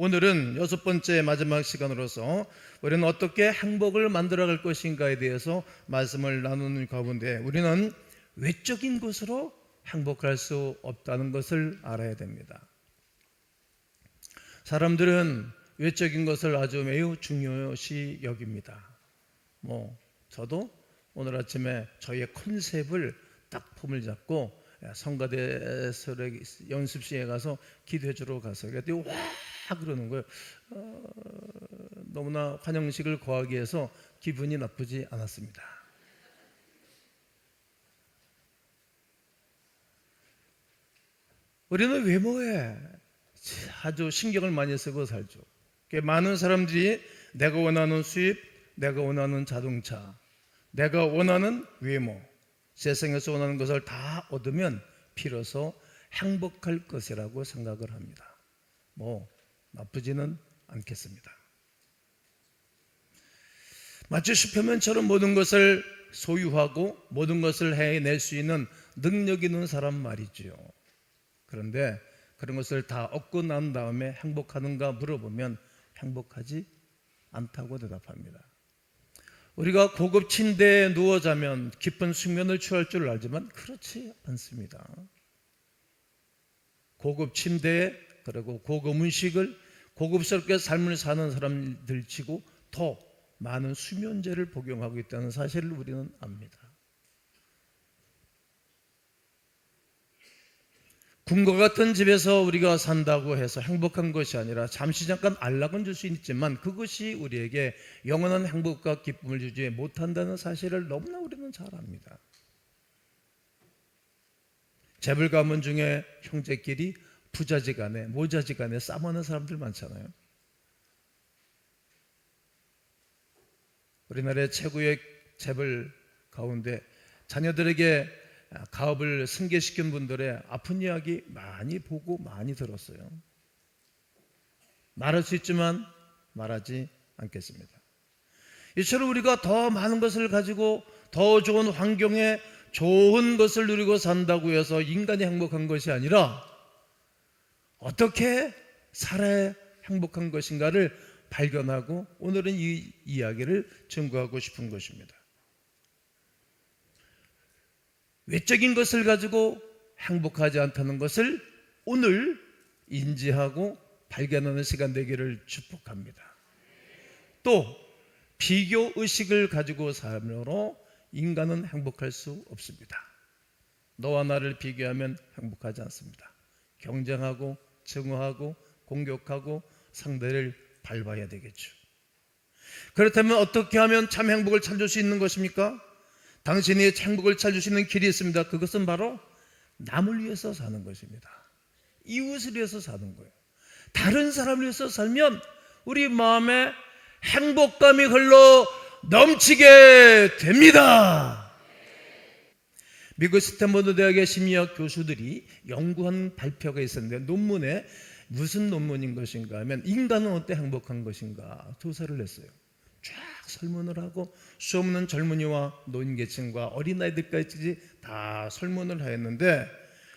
오늘은 여섯 번째 마지막 시간으로서 우리는 어떻게 행복을 만들어갈 것인가에 대해서 말씀을 나누는 가운데 우리는 외적인 것으로 행복할 수 없다는 것을 알아야 됩니다. 사람들은 외적인 것을 아주 매우 중요시 여깁니다. 뭐 저도 오늘 아침에 저희의 컨셉을 딱 폼을 잡고 성가대 연습실에 가서 기도해 주러 가서 그랬더니 와 그러는 거예요. 어, 너무나 환영식을 거하기 위해서 기분이 나쁘지 않았습니다. 우리는 외모에 아주 신경을 많이 쓰고 살죠. 많은 사람들이 내가 원하는 수입, 내가 원하는 자동차, 내가 원하는 외모, 세상에서 원하는 것을 다 얻으면 비로소 행복할 것이라고 생각을 합니다. 뭐 나쁘지는 않겠습니다. 마치 슈퍼맨처럼 모든 것을 소유하고 모든 것을 해낼 수 있는 능력 있는 사람 말이지요. 그런데 그런 것을 다 얻고 난 다음에 행복하는가 물어보면 행복하지 않다고 대답합니다. 우리가 고급 침대에 누워 자면 깊은 숙면을 취할 줄 알지만 그렇지 않습니다. 고급 침대에 그리고 고급 음식을 고급스럽게 삶을 사는 사람들 치고 더 많은 수면제를 복용하고 있다는 사실을 우리는 압니다. 궁과 같은 집에서 우리가 산다고 해서 행복한 것이 아니라 잠시 잠깐 안락은 줄 수 있지만 그것이 우리에게 영원한 행복과 기쁨을 주지 못한다는 사실을 너무나 우리는 잘 압니다. 재벌 가문 중에 형제끼리 부자지간에 모자지간에 싸우는 사람들 많잖아요. 우리나라의 최고의 재벌 가운데 자녀들에게 가업을 승계시킨 분들의 아픈 이야기 많이 보고 많이 들었어요. 말할 수 있지만 말하지 않겠습니다. 이처럼 우리가 더 많은 것을 가지고 더 좋은 환경에 좋은 것을 누리고 산다고 해서 인간이 행복한 것이 아니라 어떻게 살아야 행복한 것인가를 발견하고 오늘은 이 이야기를 증거하고 싶은 것입니다. 외적인 것을 가지고 행복하지 않다는 것을 오늘 인지하고 발견하는 시간 되기를 축복합니다. 또 비교 의식을 가지고 삶으로 인간은 행복할 수 없습니다. 너와 나를 비교하면 행복하지 않습니다. 경쟁하고 증오하고 공격하고 상대를 밟아야 되겠죠. 그렇다면 어떻게 하면 참 행복을 찾을 수 있는 것입니까? 당신이 행복을 찾을 수 있는 길이 있습니다. 그것은 바로 남을 위해서 사는 것입니다. 이웃을 위해서 사는 거예요. 다른 사람을 위해서 살면 우리 마음에 행복감이 흘러 넘치게 됩니다. 미국 스탠퍼드 대학의 심리학 교수들이 연구한 발표가 있었는데 논문에 무슨 논문인 것인가 하면 인간은 어때 행복한 것인가 조사를 했어요. 쫙 설문을 하고 수없는 젊은이와 노인계층과 어린아이들까지 다 설문을 하였는데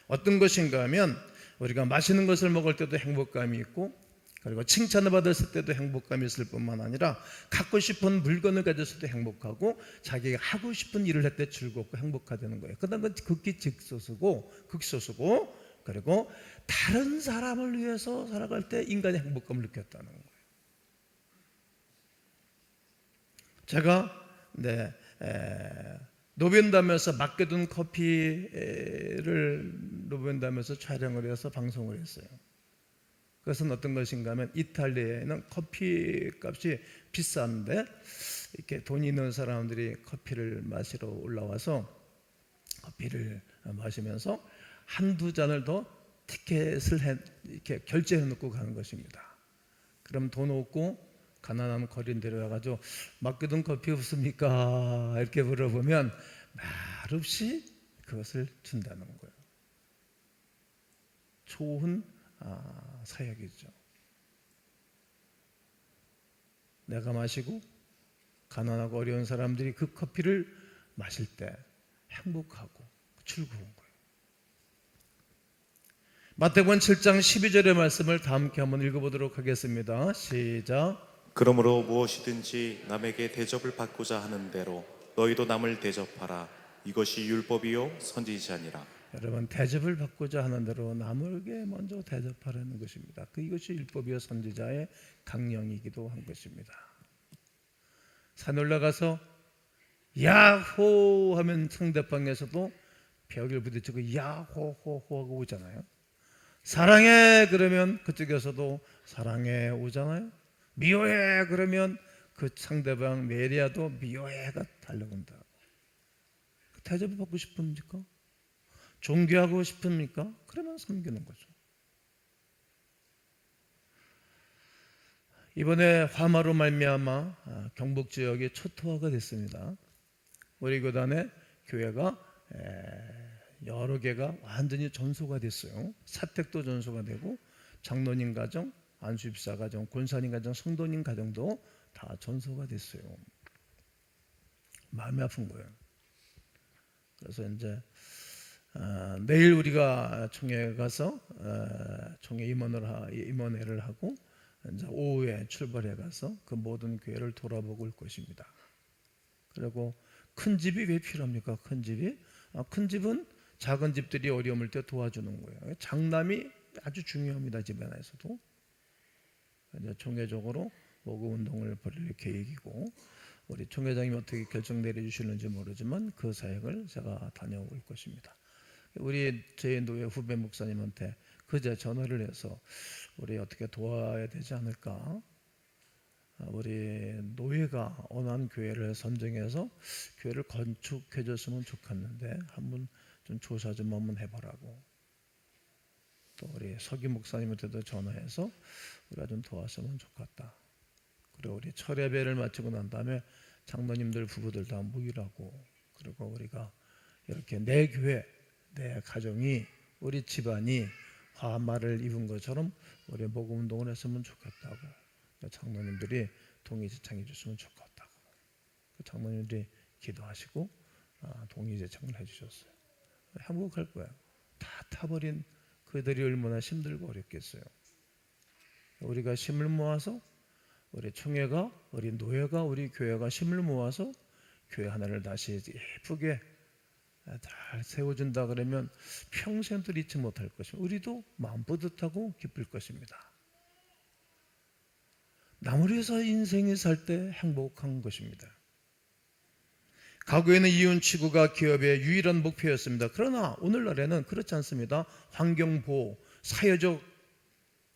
어떤 것인가 하면 우리가 맛있는 것을 먹을 때도 행복감이 있고 그리고 칭찬을 받았을 때도 행복감이 있을 뿐만 아니라 갖고 싶은 물건을 가졌을 때 행복하고 자기가 하고 싶은 일을 할 때 즐겁고 행복하다는 거예요. 그다음 건 극기 직소수고 극소수고 그리고 다른 사람을 위해서 살아갈 때 인간의 행복감을 느꼈다는 거예요. 제가 네, 에, 노벤담에서 맡겨둔 커피를 노벤담에서 촬영을 해서 방송을 했어요. 그것은 어떤 것인가 하면 이탈리아에는 커피 값이 비싼데 이렇게 돈 있는 사람들이 커피를 마시러 올라와서 커피를 마시면서 한두 잔을 더 티켓을 해, 이렇게 결제해 놓고 가는 것입니다. 그럼 돈 없고 가난한 거린들에 가가지고 맡겨둔 커피 없습니까? 이렇게 물어보면 말없이 그것을 준다는 거예요. 좋은 아, 사역이죠. 내가 마시고 가난하고 어려운 사람들이 그 커피를 마실 때 행복하고 즐거운 거예요. 마태복음 7장 12절의 말씀을 다 함께 한번 읽어보도록 하겠습니다. 시작. 그러므로 무엇이든지 남에게 대접을 받고자 하는 대로 너희도 남을 대접하라 이것이 율법이요 선지자니라 여러분 대접을 받고자 하는 대로 남에게 먼저 대접하라는 것입니다. 그 이것이 율법이요 선지자의 강령이기도 한 것입니다. 산 올라가서 야호 하면 상대방에서도 벽을 부딪히고 야호호호 하고 오잖아요. 사랑해 그러면 그쪽에서도 사랑해 오잖아요. 미워해 그러면 그 상대방 메리아도 미워해가 달려온다. 대접을 받고 싶습니까? 존귀하고 싶습니까? 그러면 섬기는 거죠. 이번에 화마로 말미암아 아, 경북 지역이 초토화가 됐습니다. 우리 교단의 교회가 에, 여러 개가 완전히 전소가 됐어요. 사택도 전소가 되고 장로님 가정, 안수입사 가정, 권사님 가정, 성도님 가정도 다 전소가 됐어요. 마음이 아픈 거예요. 그래서 이제 어, 내일 우리가 총회 가서 어, 총회 임원을 하, 임원회를 하고 이제 오후에 출발해 가서 그 모든 교회를 돌아보고 올 것입니다. 그리고 큰 집이 왜 필요합니까? 큰 집이 아, 큰 집은 작은 집들이 어려움을 때 도와주는 거예요. 장남이 아주 중요합니다 집 안에서도. 이제 총회적으로 모금 운동을 벌일 계획이고 우리 총회장님이 어떻게 결정 내려주시는지 모르지만 그 사역을 제가 다녀올 것입니다. 우리 제 노예 후배 목사님한테 그제 전화를 해서 우리 어떻게 도와야 되지 않을까? 아, 우리 노예가 원하는 교회를 선정해서 교회를 건축해 줬으면 좋겠는데 한번 좀 조사 좀 한번 해보라고. 또 우리 서기 목사님한테도 전화해서 우리가 좀 도왔으면 좋겠다. 그리고 우리 철야배를 마치고 난 다음에 장로님들 부부들 다 모이라고 그리고 우리가 이렇게 내 교회 내 가정이 우리 집안이 화마를 입은 것처럼 우리 복음 운동을 했으면 좋겠다고 장로님들이 동의 제청해 줬으면 좋겠다고 그 장로님들이 기도하시고 아, 동의 제청을 해주셨어요. 갈 거야. 다 타버린 그들이 얼마나 힘들고 어렵겠어요. 우리가 힘을 모아서 우리 총회가 우리 노예가 우리 교회가 힘을 모아서 교회 하나를 다시 예쁘게 잘 세워준다 그러면 평생도 잊지 못할 것입니다. 우리도 마음 뿌듯하고 기쁠 것입니다. 남을 위해서 인생이 살때 행복한 것입니다. 과거에는 이윤 취구가 기업의 유일한 목표였습니다. 그러나 오늘날에는 그렇지 않습니다. 환경보호, 사회적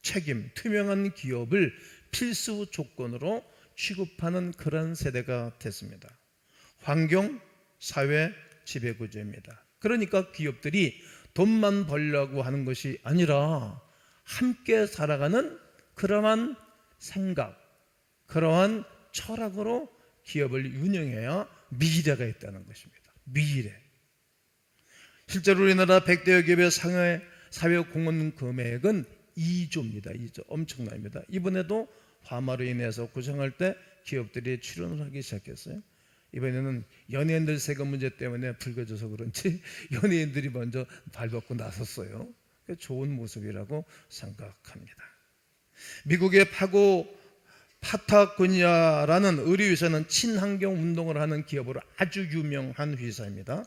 책임, 투명한 기업을 필수 조건으로 취급하는 그런 세대가 됐습니다. 환경, 사회, 지배구조입니다. 그러니까 기업들이 돈만 벌려고 하는 것이 아니라 함께 살아가는 그러한 생각, 그러한 철학으로 기업을 운영해야 미래가 있다는 것입니다. 미래. 실제로 우리나라 100대 기업의 상해 사회 공헌 금액은 2조입니다. 2조 엄청납니다. 이번에도 화마로 인해서 구성할 때 기업들이 출연을 하기 시작했어요. 이번에는 연예인들 세금 문제 때문에 불거져서 그런지 연예인들이 먼저 발벗고 나섰어요. 좋은 모습이라고 생각합니다. 미국의 파고 파타고니아라는 의료회사는 친환경 운동을 하는 기업으로 아주 유명한 회사입니다.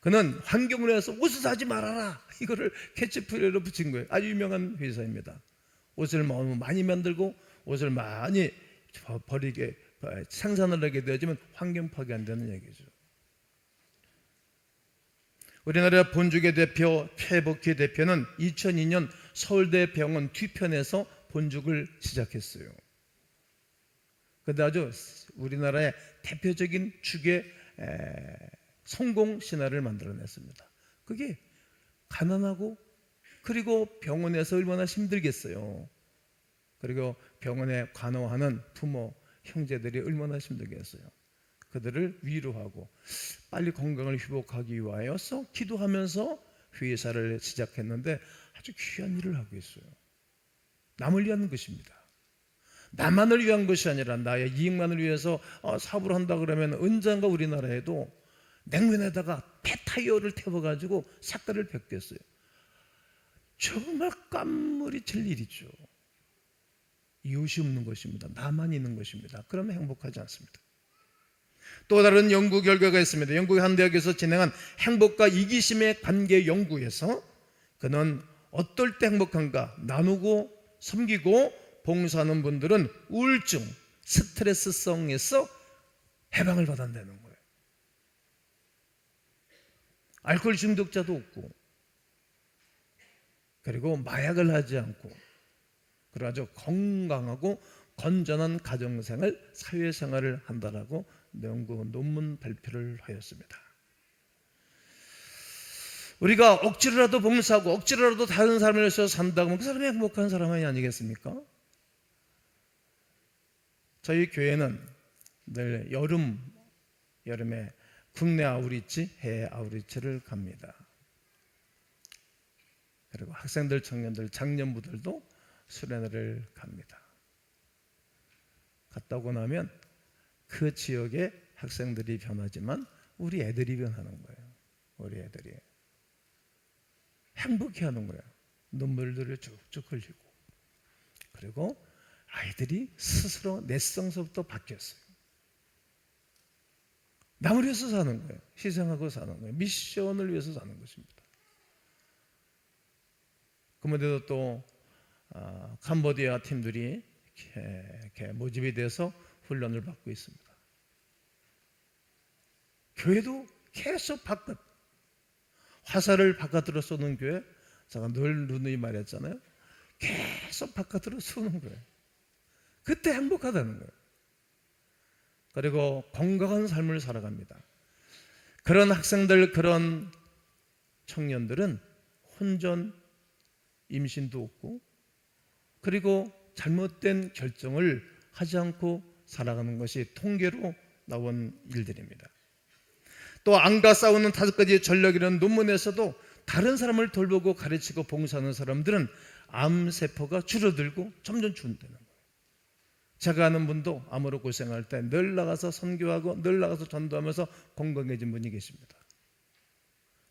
그는 환경을 위해서 옷을 사지 말아라 이거를 캐치프레이로 붙인 거예요. 아주 유명한 회사입니다. 옷을 너무 많이 만들고 옷을 많이 버리게 생산을 하게 되어지면 환경 파괴한다는 얘기죠. 우리나라 본죽의 대표 최복희 대표는 2002년 서울대 병원 뒤편에서 본죽을 시작했어요. 근데 아주 우리나라의 대표적인 죽의 성공 신화를 만들어냈습니다. 그게 가난하고 그리고 병원에서 얼마나 힘들겠어요. 그리고 병원에 간호하는 부모, 형제들이 얼마나 힘들겠어요. 그들을 위로하고 빨리 건강을 회복하기 위하여서 기도하면서 회사를 시작했는데 아주 귀한 일을 하고 있어요. 남을 위한 것입니다. 나만을 위한 것이 아니라 나의 이익만을 위해서 어, 사업을 한다 그러면 언젠가 우리나라에도 냉면에다가 폐타이어를 태워가지고 색깔을 벗겼어요. 정말 깜물이칠 일이죠. 이웃이 없는 것입니다. 나만 있는 것입니다. 그러면 행복하지 않습니다. 또 다른 연구 결과가 있습니다. 영국 한 대학에서 진행한 행복과 이기심의 관계 연구에서 그는 어떨 때 행복한가 나누고 섬기고 봉사하는 분들은 우울증, 스트레스성에서 해방을 받았다는 거예요. 알코올 중독자도 없고 그리고 마약을 하지 않고 그리고 아주 건강하고 건전한 가정생활, 사회생활을 한다라고 연구 논문 발표를 하였습니다. 우리가 억지로라도 봉사하고 억지로라도 다른 사람을 위해서 산다고 하면 그 사람이 행복한 사람이 아니겠습니까? 저희 교회는 늘 여름 여름에 국내 아우리치, 해외 아우리치를 갑니다. 그리고 학생들, 청년들, 장년부들도 수련회를 갑니다. 갔다 오고 나면 그 지역의 학생들이 변하지만 우리 애들이 변하는 거예요. 우리 애들이 행복해하는 거예요. 눈물들을 쭉쭉 흘리고 그리고 아이들이 스스로 내성서부터 바뀌었어요. 남을 위해서 사는 거예요. 희생하고 사는 거예요. 미션을 위해서 사는 것입니다. 그런데도 또 아, 캄보디아 팀들이 이렇게 모집이 돼서 훈련을 받고 있습니다. 교회도 계속 바깥 화살을 바깥으로 쏘는 교회 제가 늘 누누이 말했잖아요. 계속 바깥으로 쏘는 거예요. 그때 행복하다는 거예요. 그리고 건강한 삶을 살아갑니다. 그런 학생들, 그런 청년들은 혼전 임신도 없고 그리고 잘못된 결정을 하지 않고 살아가는 것이 통계로 나온 일들입니다. 또 안과 싸우는 다섯 가지 전력이라는 논문에서도 다른 사람을 돌보고 가르치고 봉사하는 사람들은 암 세포가 줄어들고 점점 줄어드는 거예요. 제가 아는 분도 암으로 고생할 때 늘 나가서 선교하고 늘 나가서 전도하면서 건강해진 분이 계십니다.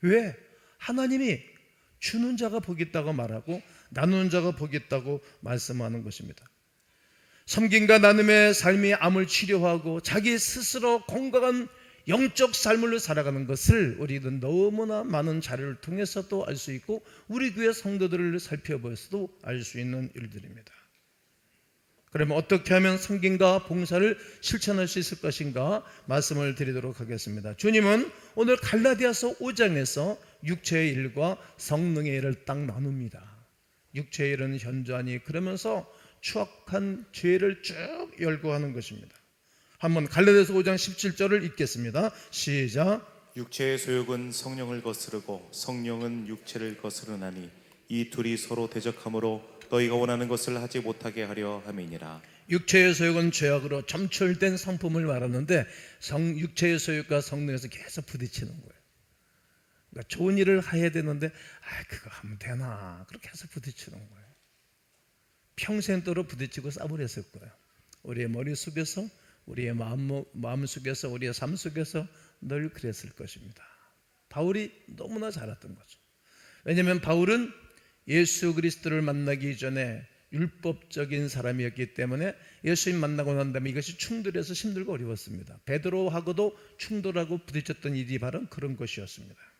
왜? 하나님이 주는 자가 복이 있다고 말하고 나누는 자가 있다고 말씀하는 것입니다. 섬김과 나눔의 삶이 암을 치료하고 자기 스스로 건강한 영적 삶을 살아가는 것을 우리는 너무나 많은 자료를 통해서도 알 수 있고 우리 교회 성도들을 살펴보서도 알 수 있는 일들입니다. 그러면 어떻게 하면 성김과 봉사를 실천할 수 있을 것인가 말씀을 드리도록 하겠습니다. 주님은 오늘 갈라디아서 5장에서 육체의 일과 성능의 일을 딱 나눕니다. 육체의 일은 현저하니 그러면서 추악한 죄를 쭉 열거하는 것입니다. 한번 갈라디아서 5장 17절을 읽겠습니다. 시작. 육체의 소욕은 성령을 거스르고 성령은 육체를 거스르나니 이 둘이 서로 대적하므로 너희가 원하는 것을 하지 못하게 하려 함이니라. 육체의 소욕은 죄악으로 점철된 성품을 말하는데 성 육체의 소욕과 성능에서 계속 부딪히는 거예요. 그러니까 좋은 일을 해야 되는데 아 그거 하면 되나 그렇게 해서 부딪히는 거예요. 평생도록 부딪히고 싸우랬을 거예요. 우리의 머릿 속에서 우리의 마음 마음 속에서 우리의 삶 속에서 늘 그랬을 것입니다. 바울이 너무나 잘했던 거죠. 왜냐하면 바울은 예수 그리스도를 만나기 전에 율법적인 사람이었기 때문에 예수님 만나고 난 다음에 이것이 충돌해서 힘들고 어려웠습니다. 베드로하고도 충돌하고 부딪혔던 일이 바로 그런 것이었습니다.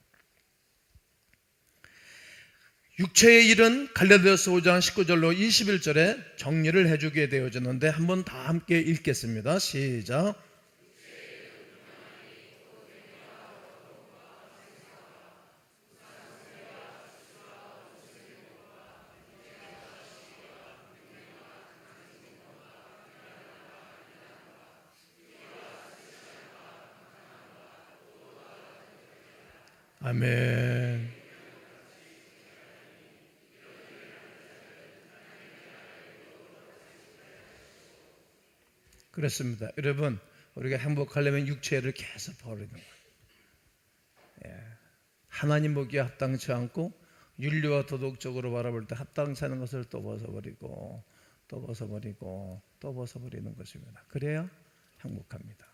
육체의 일은 갈라디아서 5장 19절로 21절에 정리를 해주게 되어졌는데 한번 다 함께 읽겠습니다. 시작. 그렇습니다. 여러분, 우리가 행복하려면 육체를 계속 버리는 거예요. 예. 하나님 보기에 합당치 않고 윤리와 도덕적으로 바라볼 때 합당치 않은 것을 또 벗어버리고 또 벗어버리고 또 벗어버리는 것입니다. 그래야 행복합니다.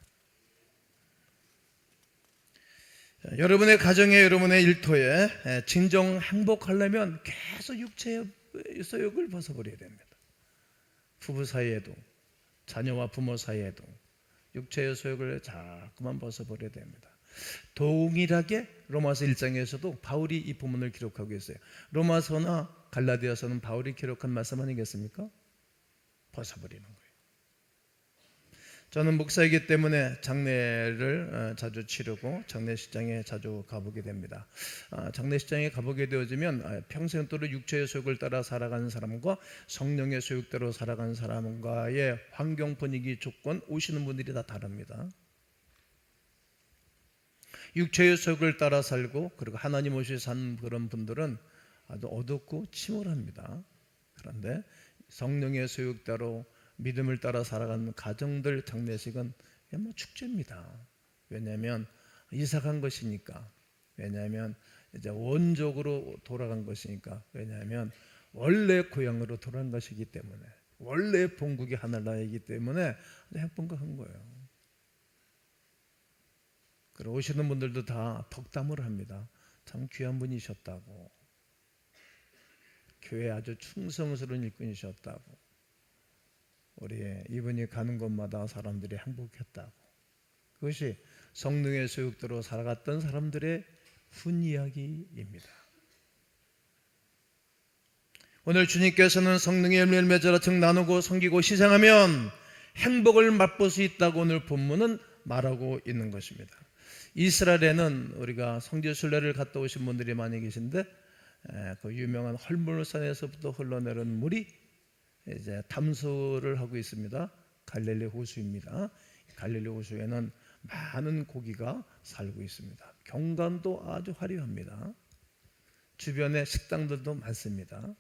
자, 여러분의 가정에 여러분의 일터에 에, 진정 행복하려면 계속 육체의 소욕을 벗어버려야 됩니다. 부부 사이에도 자녀와 부모 사이에도 육체의 소욕을 자꾸만 벗어버려야 됩니다. 동일하게 로마서 1장에서도 바울이 이 부분을 기록하고 있어요. 로마서나 갈라디아서는 바울이 기록한 말씀 아니겠습니까? 벗어버리는. 저는 목사이기 때문에 장례를 어, 자주 치르고 장례식장에 자주 가보게 됩니다. 아, 장례식장에 가보게 되어지면 아, 평생도록 육체의 소욕을 따라 살아가는 사람과 성령의 소욕대로 살아가는 사람과의 환경 분위기 조건 오시는 분들이 다 다릅니다. 육체의 소욕을 따라 살고 그리고 하나님 없이 산 그런 분들은 아주 어둡고 침울합니다. 그런데 성령의 소욕대로 믿음을 따라 살아가는 가정들 장례식은 뭐 축제입니다. 왜냐하면 이사간 것이니까. 왜냐하면 이제 원적으로 돌아간 것이니까. 왜냐하면 원래 고향으로 돌아간 것이기 때문에 원래 본국이 하늘나라이기 때문에 행복한 거예요. 그리고 오시는 분들도 다 덕담을 합니다. 참 귀한 분이셨다고. 교회 아주 충성스러운 일꾼이셨다고. 우리 이분이 가는 곳마다 사람들이 행복했다고. 그것이 성능의 소욕대로 살아갔던 사람들의 훈 이야기입니다. 오늘 주님께서는 성능의 열매를 맺어라 즉 나누고 섬기고 시생하면 행복을 맛볼 수 있다고 오늘 본문은 말하고 있는 것입니다. 이스라엘에는 우리가 성지 순례를 갔다 오신 분들이 많이 계신데 에, 그 유명한 헐물산에서부터 흘러내리는 물이 이제 탐수를 하고 있습니다. 갈릴리 호수입니다. 갈릴리 호수에는 많은 고기가 살고 있습니다. 경관도 아주 화려합니다. 주변에 식당들도 많습니다.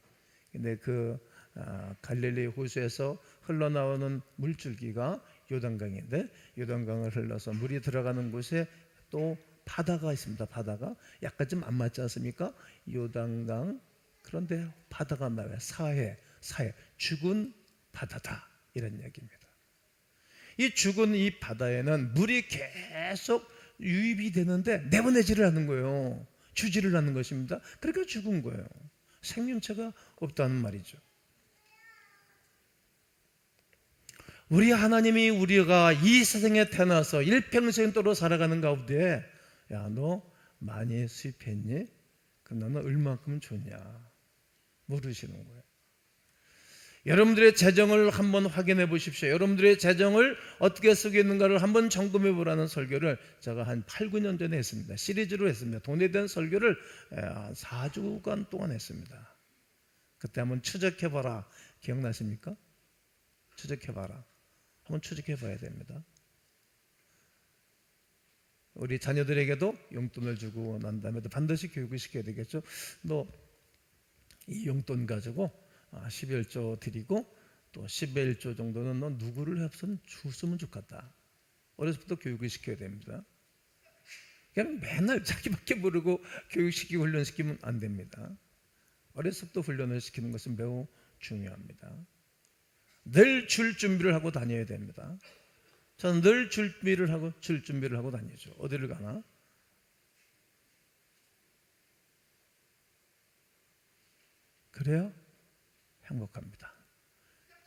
근데 그 아, 갈릴리 호수에서 흘러나오는 물줄기가 요단강인데 요단강을 흘러서 물이 들어가는 곳에 또 바다가 있습니다. 바다가 약간 좀 안 맞지 않습니까? 요단강 그런데 바다가 나와요. 사해 사해 죽은 바다다 이런 얘기입니다. 이 죽은 이 바다에는 물이 계속 유입이 되는데 내보내지를 않는 거예요. 주지를 않는 것입니다. 그러니까 죽은 거예요. 생명체가 없다는 말이죠. 우리 하나님이 우리가 이 세상에 태어나서 일평생도록 살아가는 가운데 야 너 많이 수입했니? 그럼 너는 얼마큼 줬냐? 물으시는 거예요. 여러분들의 재정을 한번 확인해 보십시오. 여러분들의 재정을 어떻게 쓰고 있는가를 한번 점검해 보라는 설교를 제가 한 8, 9년 전에 했습니다. 시리즈로 했습니다. 돈에 대한 설교를 4주간 동안 했습니다. 그때 한번 추적해 봐라. 기억나십니까? 추적해 봐라. 한번 추적해 봐야 됩니다. 우리 자녀들에게도 용돈을 주고 난 다음에도 반드시 교육을 시켜야 되겠죠. 너 이 용돈 가지고 11조 드리고 또 11조 정도는 너 누구를 협선 줬으면 좋겠다. 어려서부터 교육을 시켜야 됩니다. 그냥 맨날 자기밖에 모르고 교육시키고 훈련시키면 안 됩니다. 어려서부터 훈련을 시키는 것은 매우 중요합니다. 늘 줄 준비를 하고 다녀야 됩니다. 저는 늘 준비를 하고 줄 준비를 하고 다니죠. 어디를 가나? 그래야 행복합니다.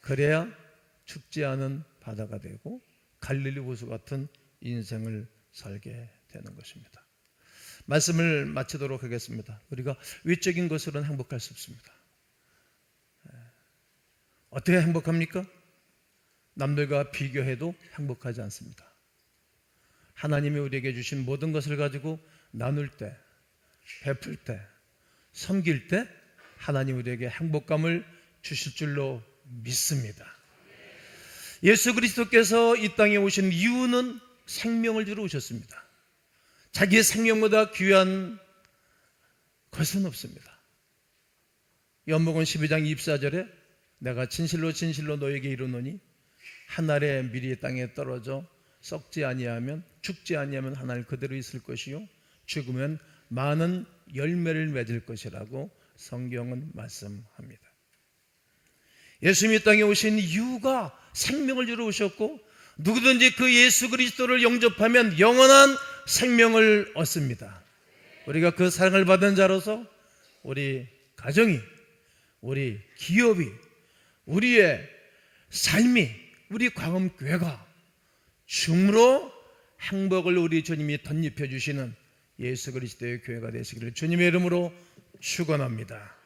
그래야 죽지 않은 바다가 되고 갈릴리 호수 같은 인생을 살게 되는 것입니다. 말씀을 마치도록 하겠습니다. 우리가 위적인 것으로는 행복할 수 없습니다. 어떻게 행복합니까? 남들과 비교해도 행복하지 않습니다. 하나님이 우리에게 주신 모든 것을 가지고 나눌 때, 베풀 때, 섬길 때 하나님 우리에게 행복감을 주실 줄로 믿습니다. 예수 그리스도께서 이 땅에 오신 이유는 생명을 주러 오셨습니다. 자기의 생명보다 귀한 것은 없습니다. 연목은 12장 24절에 내가 진실로 진실로 너에게 이르노니 한 알의 미리 땅에 떨어져 썩지 아니하면 죽지 아니하면 한 알 그대로 있을 것이요 죽으면 많은 열매를 맺을 것이라고 성경은 말씀합니다. 예수님이 땅에 오신 이유가 생명을 주러 오셨고 누구든지 그 예수 그리스도를 영접하면 영원한 생명을 얻습니다. 우리가 그 사랑을 받은 자로서 우리 가정이 우리 기업이 우리의 삶이 우리 광음교회가 줌으로 행복을 우리 주님이 덧입혀 주시는 예수 그리스도의 교회가 되시기를 주님의 이름으로 축원합니다.